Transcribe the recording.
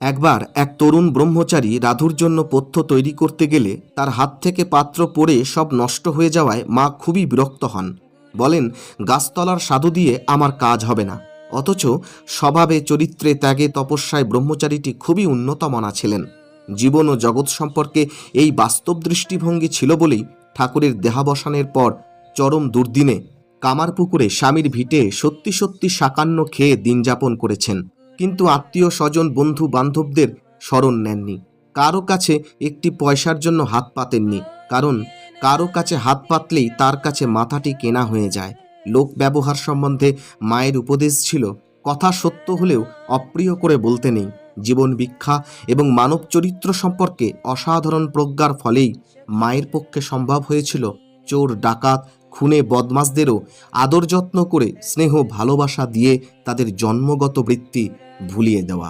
একবার এক তরুণ ব্রহ্মচারী রাধুর জন্য পথ্য তৈরি করতে গেলে তার হাত থেকে পাত্র পড়ে সব নষ্ট হয়ে যাওয়ায় মা খুবই বিরক্ত হন। বলেন, গাছতলার সাধু দিয়ে আমার কাজ হবে না। অথচ স্বভাবে চরিত্রে ত্যাগে তপস্যায় ব্রহ্মচারীটি খুবই উন্নতমনা ছিলেন। জীবন ও জগৎ সম্পর্কে এই বাস্তব দৃষ্টিভঙ্গি ছিল বলেই ঠাকুরের দেহাবসানের পর চরম দুর্দিনে কামারপুকুরে স্বামীর ভিটে সত্যি সত্যি সাকান্ন খেয়ে দিন যাপন করেছেন। কিন্তু আত্মীয় স্বজন, বন্ধু বান্ধবদের স্মরণ নেননি। কারও কাছে একটি পয়সার জন্য হাত পাতেননি, কারণ কারও কাছে হাত পাতলেই তার কাছে মাথাটি কেনা হয়ে যায়। লোক ব্যবহার সম্বন্ধে মায়ের উপদেশ ছিল, কথা সত্য হলেও অপ্রিয় করে বলতে নেই। জীবন ভিক্ষা এবং মানব চরিত্র সম্পর্কে অসাধারণ প্রজ্ঞার ফলেই মায়ের পক্ষে সম্ভব হয়েছিল চোর, ডাকাত, খুনে বদমাসদেরও আদর যত্ন করে স্নেহ ভালোবাসা দিয়ে তাদের জন্মগত বৃত্তি ভুলিয়ে দেওয়া